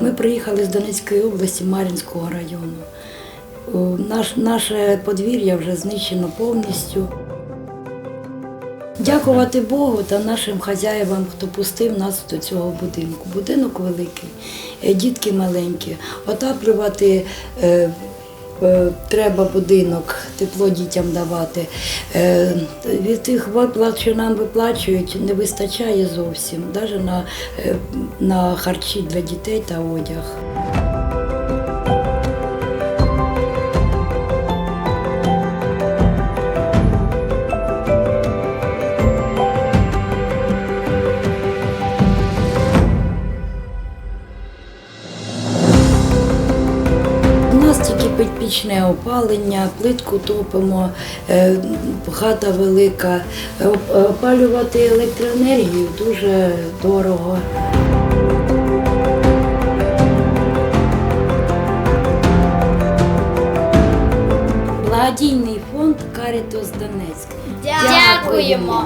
Ми приїхали з Донецької області Мар'їнського району. Наш, наше подвір'я вже знищено повністю. Дякувати Богу та нашим хазяївам, хто пустив нас до цього будинку. Будинок великий, е, дітки маленькі. Отаплювати е, е, треба будинок, тепло дітям давати. Е, від тих виплат, що нам виплачують, не вистачає зовсім, навіть на, е, на харчі для дітей та одяг. Пі- пічне опалення, плитку топимо, е, хата велика. Е, Опалювати електроенергію дуже дорого. Благодійний фонд Карітос Донецьк. Дякуємо.